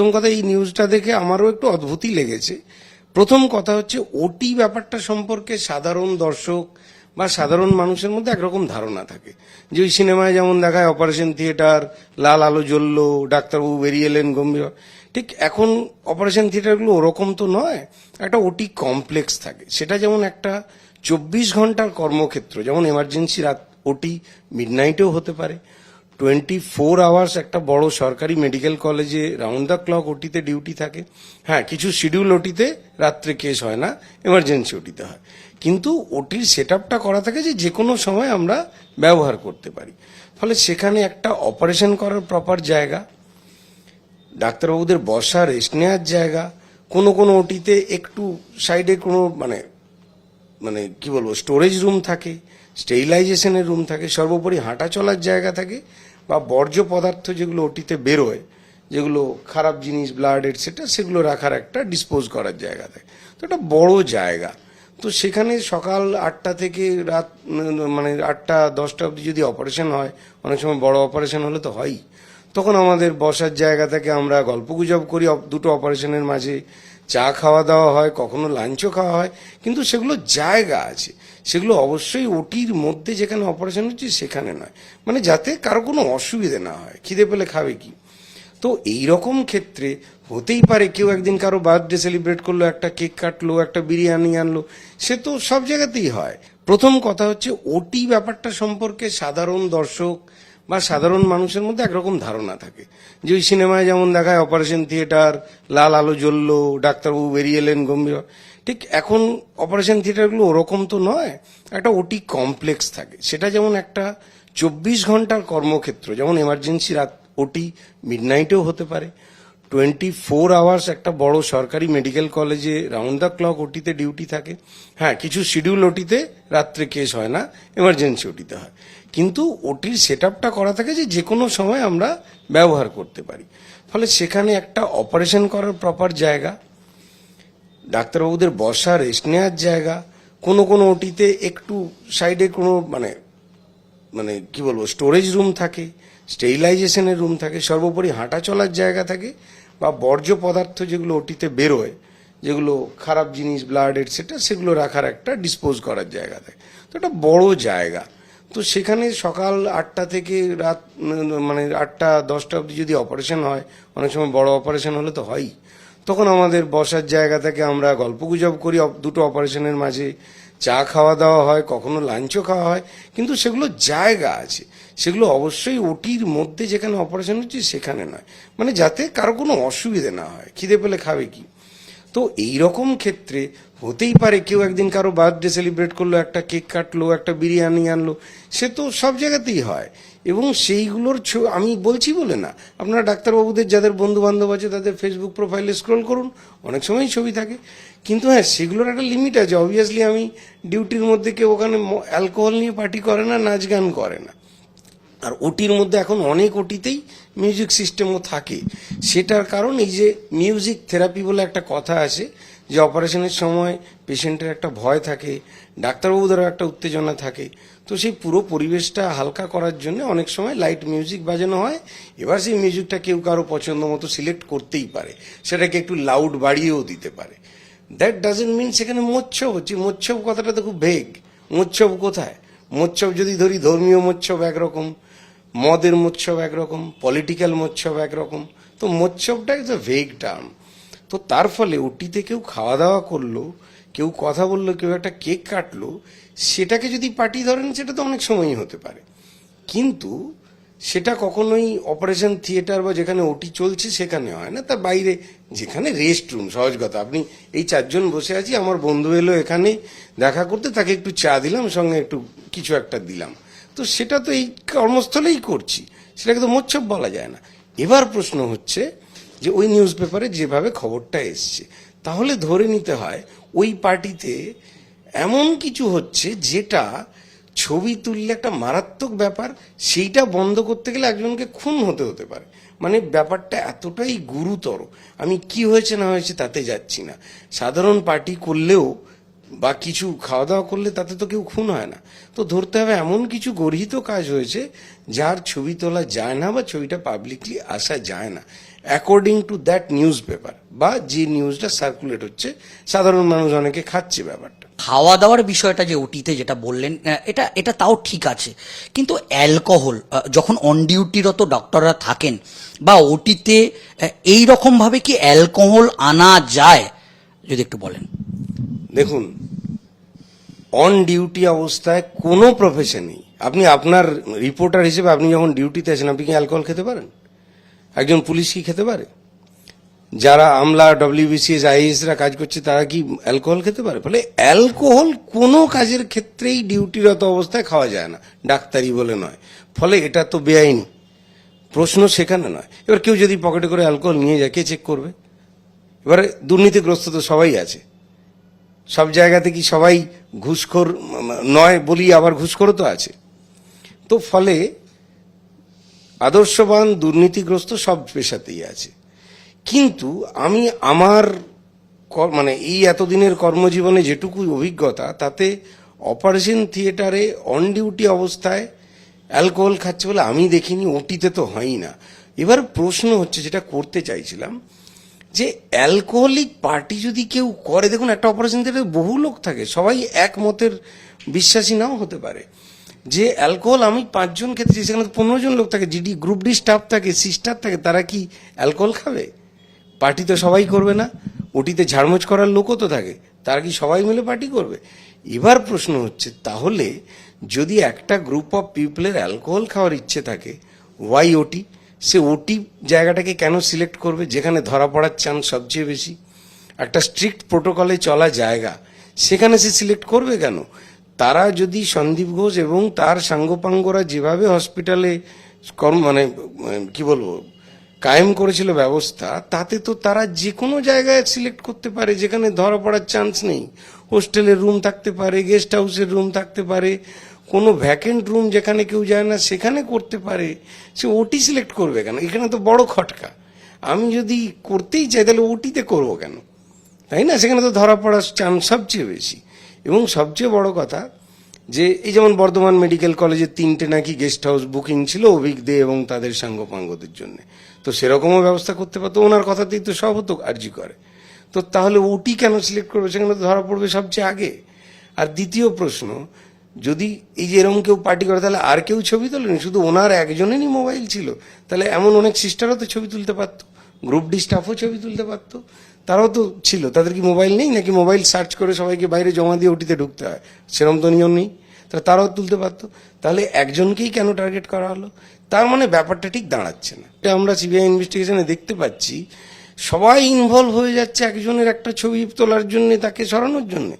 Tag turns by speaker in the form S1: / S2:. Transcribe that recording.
S1: প্রথম কথা, এই নিউজটা দেখে আমারও একটু অদ্ভুতই লেগেছে। প্রথম কথা হচ্ছে ওটি ব্যাপারটা সম্পর্কে সাধারণ দর্শক বা সাধারণ মানুষের মধ্যে একরকম ধারণা থাকে। যে ওই সিনেমায় যেমন দেখায় অপারেশন থিয়েটার লাল আলো জ্বললো, ডাক্তারবাবু বেরিয়ে এলেন গম্ভীর ঠিক এখন অপারেশন থিয়েটারগুলো ওরকম তো নয়, একটা ওটি কমপ্লেক্স থাকে। সেটা যেমন একটা চব্বিশ ঘণ্টার কর্মক্ষেত্র, যেমন এমার্জেন্সি রাত ওটি মিডনাইটেও হতে পারে। টোয়েন্টি ফোর আওয়ার্স একটা বড় সরকারি মেডিকেল কলেজে রাউন্ড দ্য ক্লক ওটিতে ডিউটি থাকে। হ্যাঁ কিছু শিডিউল ওটিতে রাত্রে কেস হয় না এমার্জেন্সি ওটিতে হয়। কিন্তু ওটির সেট আপটা করা থাকে যে যে কোনো সময় আমরা ব্যবহার করতে পারি। ফলে সেখানে একটা অপারেশন করার প্রপার জায়গা, ডাক্তারবাবুদের বসা রেস্ট নেওয়ার জায়গা, কোনো কোনো ওটিতে একটু সাইডে কোনো মানে মানে কি বলব স্টোরেজ রুম থাকে স্টেরিলাইজেশনের রুম থাকে, সর্বোপরি হাঁটা চলার জায়গা থাকে। বা বর্জ্য পদার্থ যেগুলো ওটিতে বেরোয়, যেগুলো খারাপ জিনিস ব্লাড এটসেট্রা সেগুলো রাখার একটা ডিসপোজ করার জায়গা থাকে তো এটা বড় জায়গা। তো সেখানে সকাল আটটা থেকে রাত মানে আটটা, দশটা অবধি যদি অপারেশন হয়, অনেক সময় বড় অপারেশন হলে তো হয়ই। তখন আমাদের বসার জায়গা থেকে আমরা গল্পগুজব করি দুটো অপারেশনের মাঝে চা খাওয়া দাওয়া হয়, কখনো লাঞ্চও খাওয়া হয়। কিন্তু সেগুলো জায়গা আছে। সেগুলো অবশ্যই ওটির মধ্যে যেখানে অপারেশন হচ্ছে সেখানে নয়। মানে যাতে কারও কোনো অসুবিধে না হয়। খিদে পেলে খাবে কি? তো এই রকম ক্ষেত্রে হতেই পারে কেউ একদিন কারও বার্থডে সেলিব্রেট করল, একটা কেক কাটলো, একটা বিরিয়ানি আনলো। সে তো সব জায়গাতেই হয়। প্রথম কথা হচ্ছে ওটি ব্যাপারটা সম্পর্কে সাধারণ দর্শক বা সাধারণ মানুষের মধ্যে একরকম ধারণা থাকে। যে ওই সিনেমায় যেমন দেখায় অপারেশন থিয়েটার লাল আলো জ্বললো, ডাক্তারবাবু বেরিয়ে এলেন গম্ভীর ঠিক এখন অপারেশন থিয়েটারগুলো ওরকম তো নয়, একটা ওটি কমপ্লেক্স থাকে। সেটা যেমন একটা চব্বিশ ঘণ্টার কর্মক্ষেত্র, যেমন এমার্জেন্সি রাত ওটি মিডনাইটেও হতে পারে। টোয়েন্টি ফোর আওয়ার্স একটা বড় সরকারি মেডিকেল কলেজে রাউন্ড দ্য ক্লক ওটিতে ডিউটি থাকে। হ্যাঁ কিছু শিডিউল ওটিতে রাত্রে কেস হয় না এমার্জেন্সি ওটিতে হয়। কিন্তু ওটির সেট আপটা করা থাকে যে যে কোনো সময় আমরা ব্যবহার করতে পারি। ফলে সেখানে একটা অপারেশন করার প্রপার জায়গা, ডাক্তারবাবুদের বসা রেস্ট নেওয়ার জায়গা, কোনো কোনো ওটিতে একটু সাইডে কোনো মানে মানে কি বলব, স্টোরেজ রুম থাকে, স্টেরিলাইজেশনের রুম থাকে, সর্বোপরি হাঁটা চলার জায়গা থাকে বা বর্জ্য পদার্থ যেগুলো ওটিতে বেরোয়, যেগুলো খারাপ জিনিস, ব্লাড এটসেট্রা সেগুলো রাখার একটা ডিসপোজ করার জায়গা থাকে। তো এটা বড় জায়গা। তো সেখানে সকাল আটটা থেকে রাত মানে আটটা, দশটা অবধি যদি অপারেশন হয়, অনেক সময় বড় অপারেশন হলে তো হয়ই। তখন আমাদের বসার জায়গা থেকে আমরা গল্পগুজব করি দুটো অপারেশনের মাঝে চা খাওয়া দাওয়া হয়, কখনো লাঞ্চও খাওয়া হয়, কিন্তু সেগুলো জায়গা আছে। সেগুলো অবশ্যই ওটির মধ্যে যেখানে অপারেশন হচ্ছে সেখানে নয়। মানে যাতে কারও কোনো অসুবিধে না হয়। খিদে পেলে খাবে কি? তো এই রকম ক্ষেত্রে হতেই পারে কেউ একদিন কারও বার্থডে সেলিব্রেট করল, একটা কেক কাটলো, একটা বিরিয়ানি আনলো, সে তো সব জায়গাতেই হয়। এবং সেইগুলোর আমি বলছি বলে না, আপনারা ডাক্তারবাবুদের, যাদের বন্ধু বান্ধব আছে তাদের ফেসবুক প্রোফাইলে স্ক্রল করুন, অনেক সময়ই ছবি থাকে। কিন্তু হ্যাঁ সেগুলোর একটা লিমিট আছে। অবভিয়াসলি আমি ডিউটির মধ্যে কেউ ওখানে অ্যালকোহল নিয়ে পার্টি করে না, নাচ গান করে না। আর ওটির মধ্যে এখন অনেক ওটিতেই মিউজিক সিস্টেমও থাকে। সেটার কারণ এই যে মিউজিক থেরাপি বলে একটা কথা আছে, যে অপারেশনের সময় পেশেন্টের একটা ভয় থাকে ডাক্তারবাবুদেরও একটা উত্তেজনা থাকে। তো সেই পুরো পরিবেশটা হালকা করার জন্য অনেক সময় লাইট মিউজিক বাজানো হয়। এবার সেই মিউজিকটা কেউ কারও পছন্দ মতো সিলেক্ট করতেই পারে। সেটাকে একটু লাউড বাড়িয়েও দিতে পারে। দ্যাট ডাজেন্ট মিন সেখানে মোচ্ছব হচ্ছে। মোচ্ছব কথাটা তো খুব ভেগ মোচ্ছব কোথায়? মোচ্ছব যদি ধরি, ধর্মীয় মোচ্ছব একরকম। মদের মোচ্ছব একরকম পলিটিক্যাল মোচ্ছব একরকম। তো মোচ্ছবটা ইজ আ ভেগ টার্ম তো তার ফলে ওটিতে কেউ খাওয়া দাওয়া করল, কেউ কথা বলল, কেউ একটা কেক কাটলো, সেটাকে যদি পার্টি ধরেন, সেটা তো অনেক সময়ই হতে পারে। কিন্তু সেটা কখনোই অপারেশন থিয়েটার বা যেখানে ওটি চলছে, সেখানে হয় না। তার বাইরে যেখানে রেস্ট রুম সহজ কথা। আপনি এই চারজন বসে আছি, আমার বন্ধু এলো এখানে দেখা করতে, তাকে একটু চা দিলাম, সঙ্গে একটু কিছু একটা দিলাম। তো সেটা তো এই কর্মস্থলেই করছি, সেটাকে তো মোচ্ছব বলা যায় না। এবার প্রশ্ন হচ্ছে যে ওই নিউজ পেপারে যেভাবে খবরটা এসছে, তাহলে ধরে নিতে হয় ওই পার্টিতে এমন কিছু হচ্ছে যেটা ছবি তুললে একটা মারাত্মক ব্যাপার, সেইটা বন্ধ করতে গেলে একজনকে খুন হতে হতে পারে। মানে ব্যাপারটা এতটাই গুরুতর। আমি কি হয়েছে না হয়েছে তাতে যাচ্ছি না। সাধারণ পার্টি করলেও বা কিছু খাওয়া দাওয়া করলে তাতে তো কেউ খুন হয় না। তো ধরতে হবে এমন কিছু গর্হিত কাজ হয়েছে, যার ছবি তোলা যায় না বা ছবিটা পাবলিকলি আসা যায় না। According to that newspaper বা যে নিউজটা সার্কুলেট হচ্ছে, সাধারণ মানুষ অনেকে খাচ্ছে ব্যাপারটা।
S2: খাওয়া দাওয়ার বিষয়টা যে ওটিতে যেটা বললেন এটা এটা তাও ঠিক আছে। কিন্তু অ্যালকোহল যখন অন ডিউটিরত ডক্টররা থাকেন, বা ওটিতে এই রকম ভাবে কি অ্যালকোহল আনা যায়? যদি একটু বলেন।
S1: দেখুন অন ডিউটি অবস্থায় কোনো প্রফেশনেই আপনি আপনার রিপোর্টার হিসেবে আপনি যখন ডিউটিতে আছেন, আপনি কি অ্যালকোহল খেতে পারেন? একজন পুলিশ কি খেতে পারে? যারা আমলা ডব্লিউবিসিএস আইএসরা কাজ করছে, তারা কি অ্যালকোহল খেতে পারে? ফলে অ্যালকোহল কোনো কাজের ক্ষেত্রেই ডিউটিরত অবস্থায় খাওয়া যায় না। ডাক্তারি বলে নয়। ফলে এটা তো বেআইনি। প্রশ্ন সেখানে নয়। এবার কেউ যদি পকেটে করে অ্যালকোহল নিয়ে যায়, কে চেক করবে? এবারে দুর্নীতিগ্রস্ত তো সবাই আছে। সব জায়গাতে কি সবাই ঘুষখোর নয় বলি আবার ঘুষখোরও তো আছে। তো ফলে আদর্শবান, দুর্নীতিগ্রস্ত সব পেশাতেই আছে। কিন্তু আমি আমার মানে এই এতদিনের কর্মজীবনে যেটুকু অভিজ্ঞতা, তাতে অপারেশন থিয়েটারে অন ডিউটি অবস্থায় অ্যালকোহল খাচ্ছে বলে আমি দেখিনি, ওটিতে তো হয়ই না। এবার প্রশ্ন হচ্ছে, যেটা করতে চাইছিলাম যে অ্যালকোহলিক পার্টি যদি কেউ করে, দেখুন একটা অপারেশন থিয়েটারে বহু লোক থাকে, সবাই এক মতের বিশ্বাসী নাও হতে পারে। যে অ্যালকোহল আমি পাঁচজন খেতে চাই, সেখানে পনেরো জন লোক থাকে, জিডি গ্রুপ ডি স্টাফ থাকে সিস্টার থাকে, তারা কি অ্যালকোহল খাবে? পার্টি তো সবাই করবে না, ওটিতে ঝাড়মোছ করার লোকও তো থাকে, তারা কি সবাই মিলে পার্টি করবে? এবার প্রশ্ন হচ্ছে, তাহলে যদি একটা গ্রুপ অফ পিপলের অ্যালকোহল খাওয়ার ইচ্ছে থাকে ওয়াই ওটি? সে ওটি জায়গাটাকে কেন সিলেক্ট করবে? যেখানে ধরা পড়ার চান্স সবচেয়ে বেশি। একটা স্ট্রিক্ট প্রোটোকলে চলা জায়গা, সেখানে সে সিলেক্ট করবে কেন? তারা যদি সন্দীপ ঘোষ এবং তার সাঙ্গপাঙ্গরা যেভাবে হসপিটালে কর্ম মানে কি বলব, কায়েম করেছিল ব্যবস্থা, তাতে তো তারা যে কোনো জায়গায় সিলেক্ট করতে পারে, যেখানে ধরা পড়ার চান্স নেই। হোস্টেলের রুম থাকতে পারে গেস্ট হাউসের রুম থাকতে পারে কোনো ভ্যাকেন্ট রুম যেখানে কেউ যায় না, সেখানে করতে পারে। সে ওটি সিলেক্ট করবে কেন? এখানে তো বড় খটকা। আমি যদি করতেই চাই, তাহলে ওটিতে করব কেন? তাই না? সেখানে তো ধরা পড়ার চান্স সবচেয়ে বেশি। এবং সবচেয়ে বড় কথা যে, এই যেমন বর্ধমান মেডিকেল কলেজে তিনটে নাকি গেস্ট হাউস বুকিং ছিল অভিক দে এবং তাদের সাঙ্গপাঙ্গদের জন্য। তো সেরকমও ব্যবস্থা করতে পারতো। ওনার কথাতেই তো সব হতো আর্জি করে। তো তাহলে ওটি কেন সিলেক্ট করবে? সেখানে তো ধরা পড়বে সবচেয়ে আগে। আর দ্বিতীয় প্রশ্ন যদি এই যে এরকম কেউ পার্টি করে, তাহলে আর কেউ ছবি তোলেনি? শুধু ওনার একজনেরই মোবাইল ছিল। তাহলে এমন অনেক সিস্টারও তো ছবি তুলতে পারতো। গ্রুপ ডি স্টাফও ছবি তুলতে পারতো। তারাও তো ছিল। তাদের কি মোবাইল নেই? নাকি মোবাইল সার্চ করে সবাইকে বাইরে জমা দিয়ে ওটিতে ঢুকতে হয়? সেরকম তো নিয়ম নেই। তাহলে তারাও তুলতে পারতো। তাহলে একজনকেই কেন টার্গেট করা হলো? তার মানে ব্যাপারটা ঠিক দাঁড়াচ্ছে না। এটা আমরা সিবিআই ইনভেস্টিগেশনে দেখতে পাচ্ছি। সবাই ইনভলভ হয়ে যাচ্ছে একজনের একটা ছবি তোলার জন্য, তাকে সরানোর জন্য।